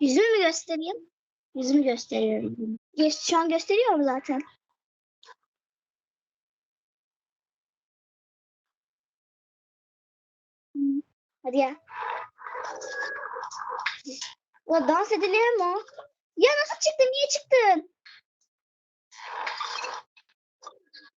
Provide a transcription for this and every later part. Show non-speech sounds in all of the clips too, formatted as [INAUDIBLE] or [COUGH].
Yüzümü mü göstereyim? Yüzümü gösteriyorum. Gö- Şu an gösteriyorum zaten. Hadi ya. Ulan dans edilir mi? Ya nasıl çıktın? Niye çıktın?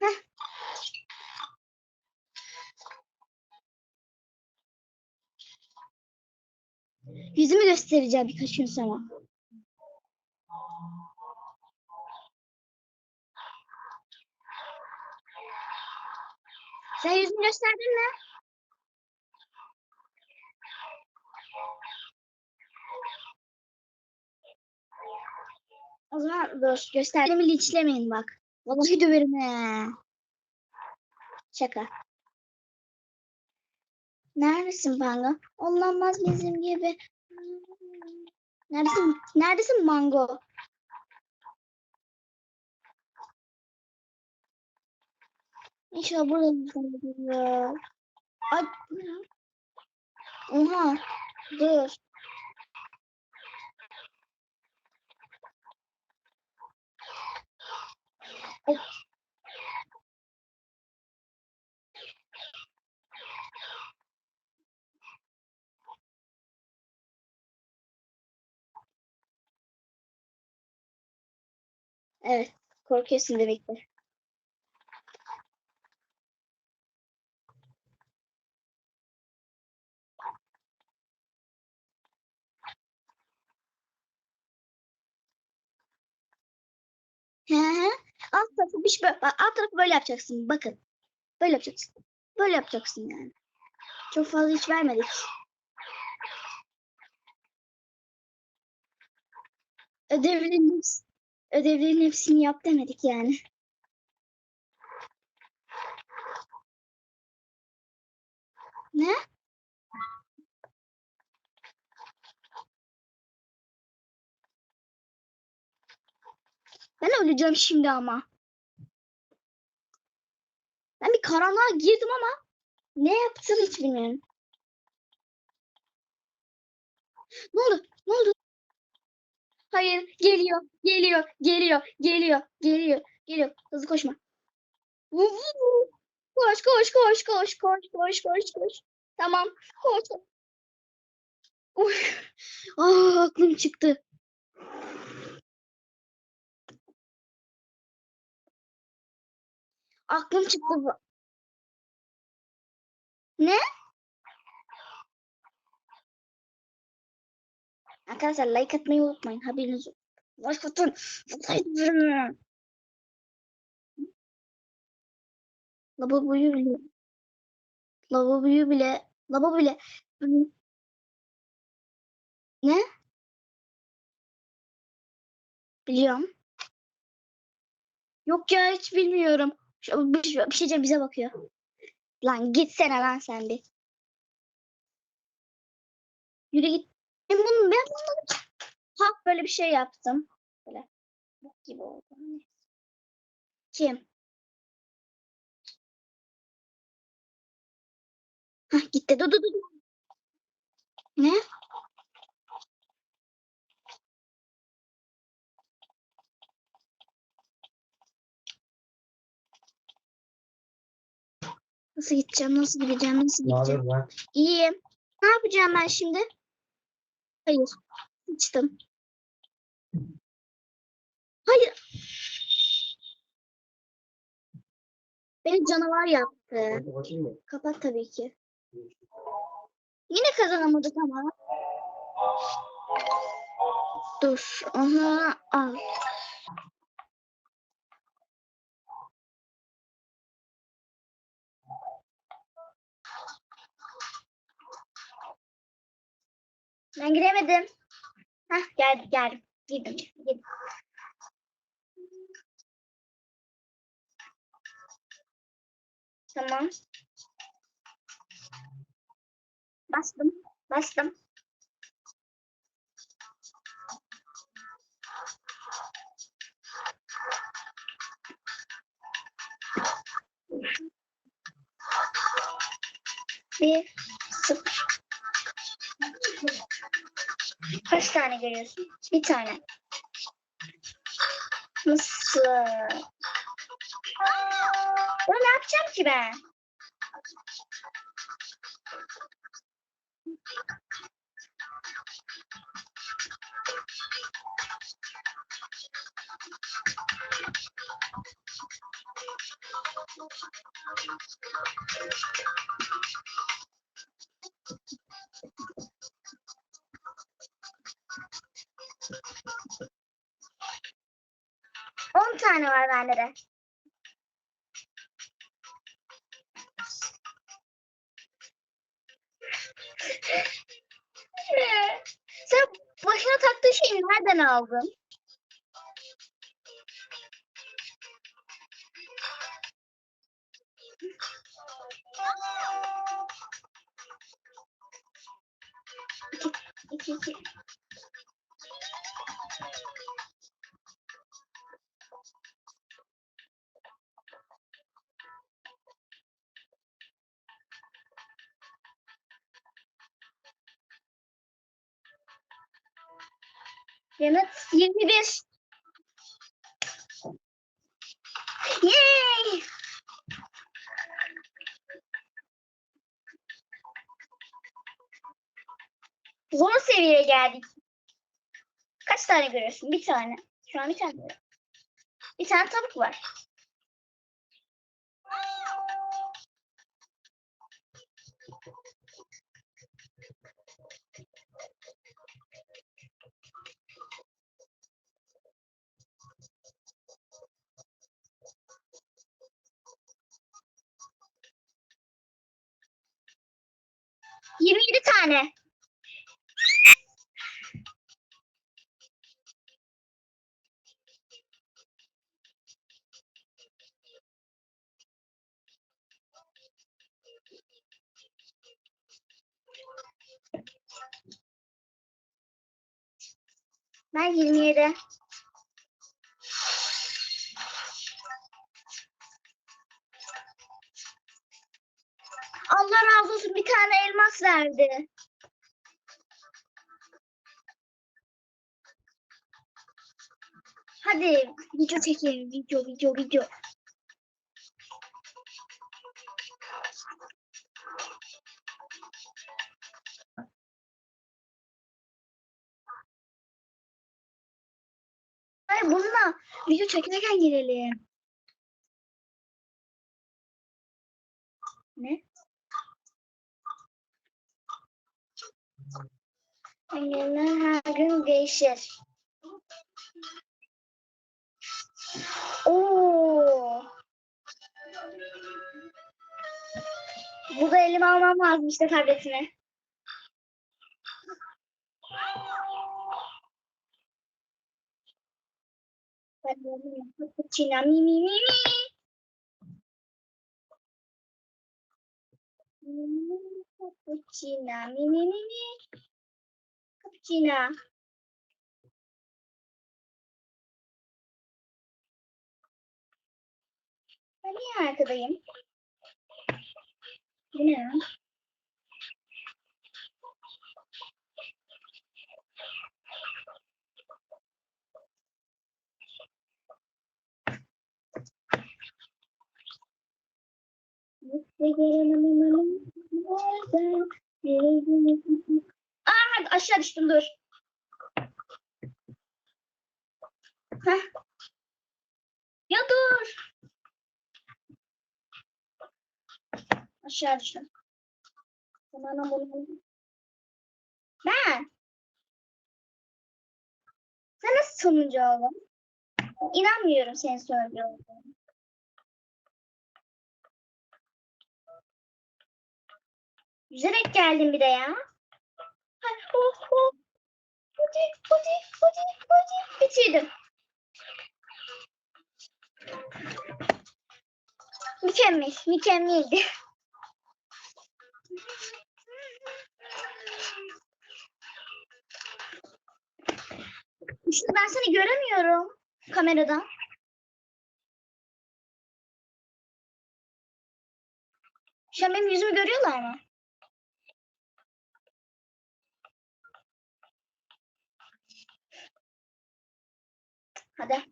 Heh. Yüzümü göstereceğim birkaç gün sonra. Sen yüzünü gösterdin mi? O zaman dur gösterdiğimi linçlemeyin bak. Vallahi döverim he. Şaka. Neredesin Mango? Olmaz bizim gibi. Neredesin? Neredesin Mango? İnşallah burada bir ya. Ay. Oha. Dur. Ay. Evet. Korkuyorsun demektir. He he. Alt tarafı bir şey böyle, alt tarafı böyle yapacaksın. Bakın. Böyle yapacaksın. Böyle yapacaksın yani. Çok fazla hiç vermedik. Ödevlerin, hepsi- ödevlerin hepsini yap demedik yani. Ne? Ben öleceğim şimdi ama. Ben bir karanlığa girdim ama ne yaptım hiç bilmiyorum. Ne oldu? Ne oldu? Hayır, geliyor, geliyor, geliyor, geliyor, geliyor, geliyor. Hızlı koşma. Koş, koş, koş, koş, koş, koş, koş, koş. Tamam, koş. Uy. Aa, [LAUGHS] aklım çıktı. Aklım çıktı. Ne? Arkadaşlar like atmayı unutmayın. Haberiniz olsun. Like atın. Like Lavaboyu bile. Lavaboyu bile. Lavabo bile. Ne? Biliyorum. Yok ya hiç bilmiyorum. Bir, bir şey diyeceğim bize bakıyor. Lan gitsene lan sen bir. Yürü git. Ben bunu ben bunu ha böyle bir şey yaptım. Böyle bok gibi oldu. Kim? Hah gitti. Dur dur dur. Ne? Nasıl gideceğim? Nasıl gideceğim? Nasıl gideceğim? İyiyim. Ne yapacağım ben şimdi? Hayır. Sıçtım. Hayır. Beni canavar yaptı. Kapat tabii ki. Yine kazanamadık ama. Dur. Onu al. Ben giremedim. Hah geldim geldim. Girdim. girdim. Tamam. Bastım. Bastım. Bir, sıfır. Kaç tane görüyorsun? Bir tane. Nasıl? Bunu ne yapacağım ki ben? On tane var bende de. Sen başına taktığın şeyi nereden aldın? İki, iki, iki. Yanıt 21. Yay! Zor seviyeye geldik. Kaç tane görüyorsun? Bir tane. Şu an bir tane. Bir tane tavuk var. Yirmi yedi tane. Ben 27. Allah razı olsun bir tane elmas verdi. Hadi video çekelim. Video, video, video. Video çekerken girelim. Ne? Engeller her gün değişir. Oo. Burada elime almam lazım işte tabletimi. Ben de alayım. Cappuccino, mi mi mi mi. Mm, Cappuccino, mi mi mi mi. Cappuccino. Ben niye arkadayım? Bu ne Aa, aşağı düştüm dur. Heh. Ya dur. Aşağı düştüm. Ben. Sen nasıl sonuncu oldun? İnanmıyorum senin sonuncu olduğunu. Yüzerek geldim bir de ya. Oh, oh. Hadi, hadi, hadi, hadi. Bitirdim. Mükemmel, mükemmeldi. İşte ben seni göremiyorum kameradan. Şu an benim yüzümü görüyorlar mı? Hadi.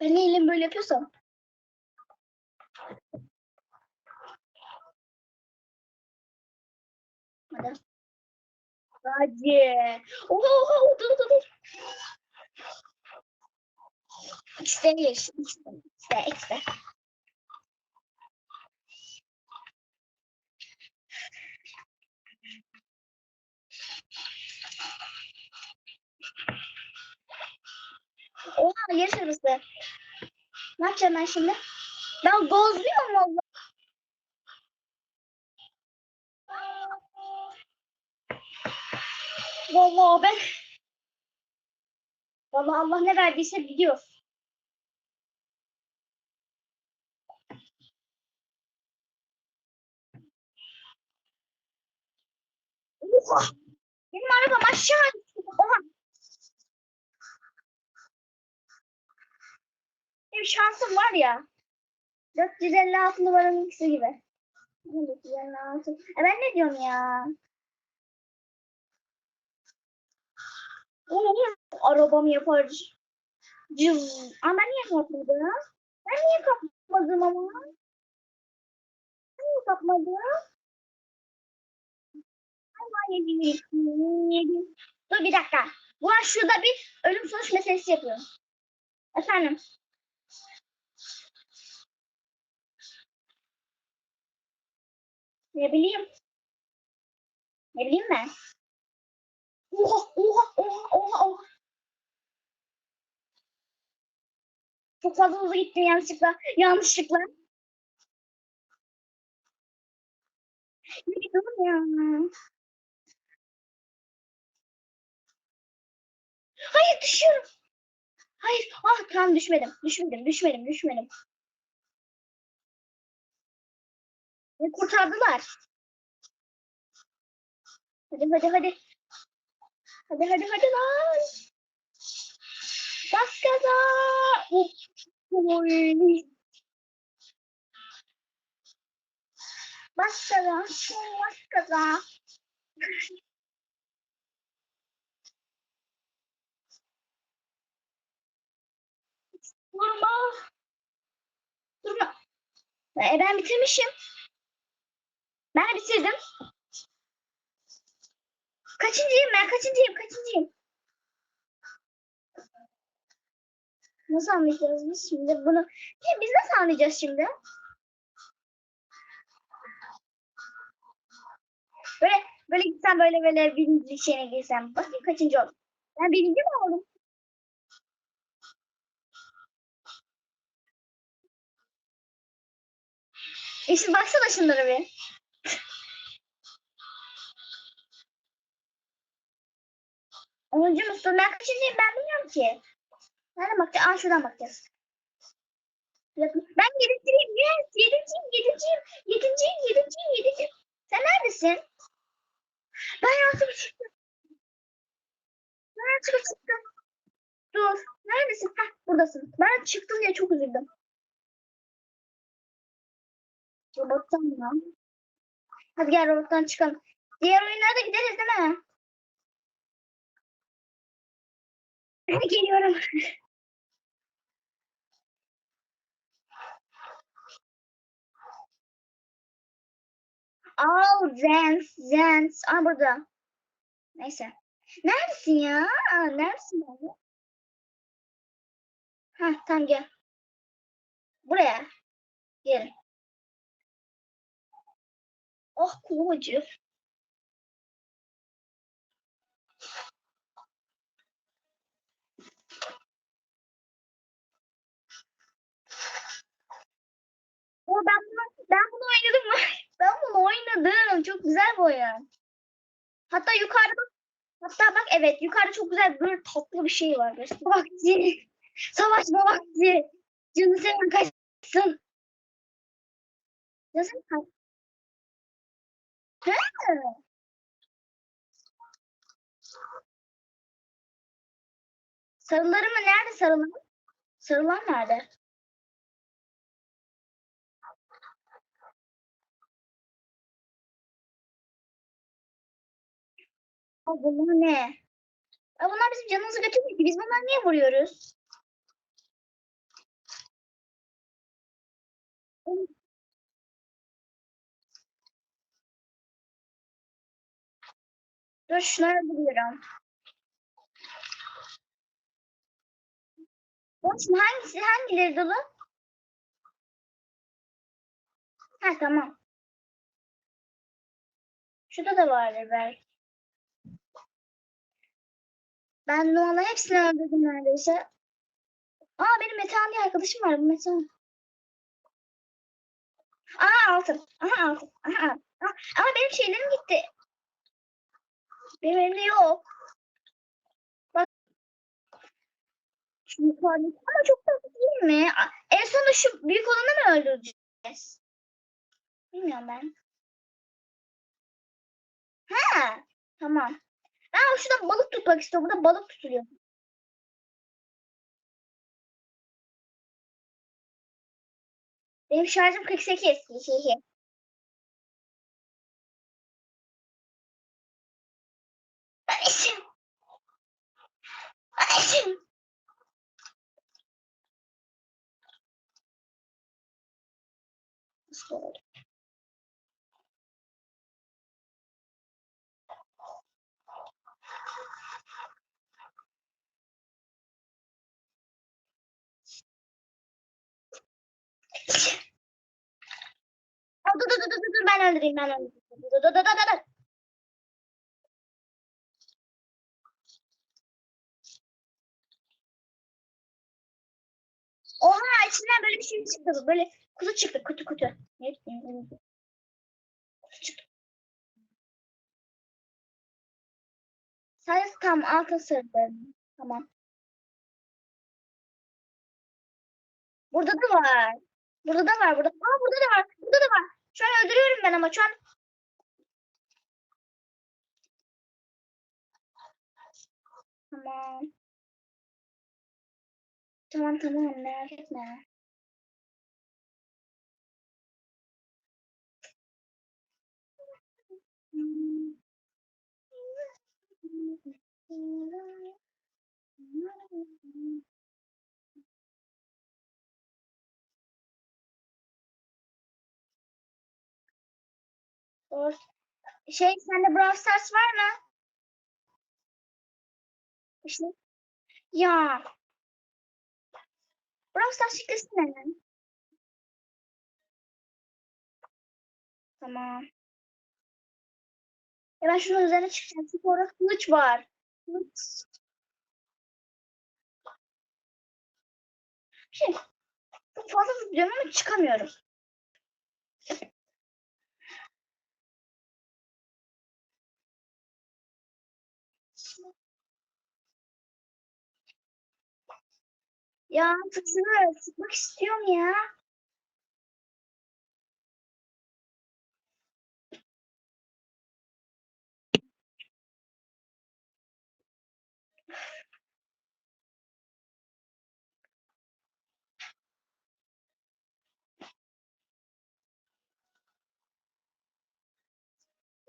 Ben elim böyle yapıyorsam. Hadi. Hadi. Oha oha dur dur dur. X'de geç. X'de X'de Yarış arabası. Ne yapacağım ben şimdi? Ben gazlıyorum valla. Vallahi ben Vallahi Allah ne verdiyse biliyor. Benim arabam aşağı düştü. Oha! Benim şansım var ya. 456 numaranın ikisi gibi. 456. E ben ne diyorum ya? Oo, arabam yapar. Cız. Ama ben niye kapmadım? Ben niye kapmadım ama? Ben niye kapmadım? Ama yedim. Dur bir dakika. Bu an şurada bir ölüm sonuç meselesi yapıyorum. Efendim. Ne bileyim. Ne bileyim ben. Oha oha oha oha oha. Çok fazla hızlı gittim yanlışlıkla. Yanlışlıkla. Ne diyorum ya? Hayır düşüyorum. Hayır. Ah tamam düşmedim. Düşmedim. Düşmedim. Düşmedim. Beni kurtardılar. Hadi hadi hadi. Hadi hadi hadi lan. Bas gaza. Oy. Bas gaza. Bas gaza. Durma. Durma. E, ben bitirmişim. Ben bitirdim. Kaçıncıyım ben? Kaçıncıyım? Kaçıncıyım? Nasıl anlayacağız biz şimdi bunu? Ya biz nasıl anlayacağız şimdi? Böyle böyle gitsem böyle böyle birinci şeyine girsem. Bakayım kaçıncı oldum. Ben birinci mi oldum? E şimdi baksana şunlara bir. Onuncu musun? Ben kaçıncıyım ben bilmiyorum ki. Nereden bakacağız? Aa şuradan bakacağız. Ben yedinciyim. Yes. Yedinciyim. Yedinciyim. Yedinciyim. Yedinciyim. Yedinciyim. Sen neredesin? Ben yanlışlıkla çıktım. Ben yanlışlıkla çıktım. Dur. Neredesin? Heh, buradasın. Ben çıktım diye çok üzüldüm. Robottan mı? Hadi gel robottan çıkalım. Diğer oyunlara da gideriz değil mi? Geliyorum. Al Zens, Zens. Aa burada. Neyse. Neredesin ya? Aa, neredesin abi? Heh, tamam gel. Buraya. Gel. Oh kolum acıyor. O ben bunu, ben bunu oynadım mı? [LAUGHS] Ben bunu oynadım. Çok güzel bu oyun. Hatta yukarıda hatta bak evet yukarıda çok güzel böyle tatlı bir şey var. Vakti. [LAUGHS] Savaşma vakti. Canı seven kaçsın. Nasıl kaç? He? Sarıları mı? Nerede sarılan? Sarılan nerede? Bunlar ne? Aa, bunlar bizim canımızı götürmüyor ki. Biz bunları niye vuruyoruz? Dur şunları buluyorum. Olsun hangisi hangileri dolu? Ha tamam. Şurada da vardır belki. Ben Noah'la hepsini öldürdüm neredeyse. Aa benim Metehan diye arkadaşım var. Bu Metehan. Aa altın. Aha altın. Aha. Aa, ama benim şeylerim gitti. Benim elimde yok. Bak. Şu yukarıdaki- Ama çok tatlı değil mi? En sonunda şu büyük olanı mı öldüreceğiz? Bilmiyorum ben. Ha, tamam. Ben şurada balık tutmak istiyorum. Burada balık tutuluyor. Benim şarjım 48. Hihihi. Anneciğim. Anneciğim. Nasıl oldu? Aa, Dur dur dur dur dur ben öldüreyim ben öldüreyim. Dur dur dur dur dur. Oha içinden böyle bir şey çıktı. Böyle kutu çıktı kutu kutu. Ne bileyim, Kutu çıktı. Sadece tam altın sırdım. Tamam. Burada da var. Burada da var. Burada. Aa burada da var. Burada da var. Şu an öldürüyorum ben ama şu an. Tamam. Tamam tamam merak etme. Doğru. Şey sende Brawl Stars var mı? İşte. Ya. Brawl Stars yüklesene. Tamam. Ya ben şunun üzerine çıkacağım. Çünkü orada kılıç var. Kılıç. Şey, çok fazla zıplıyorum ama çıkamıyorum. Ya tuşunu sıkmak istiyorum ya.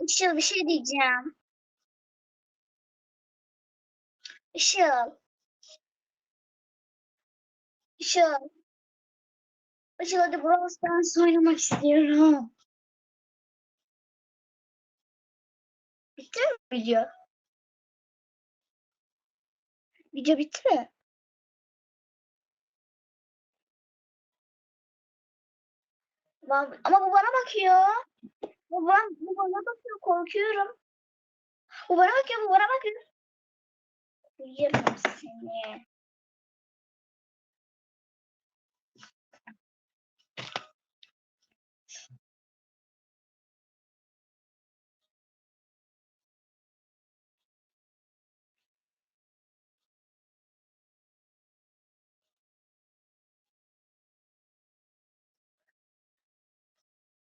Işıl bir şey diyeceğim. Işıl. Işıl. Işıl hadi Brawl Stars oynamak istiyorum. Bitti mi video? Video bitti mi? Ama bu bana bakıyor. Bu bana, bu bana bakıyor. Korkuyorum. Bu bana bakıyor. Bu bana bakıyor. Yerim seni.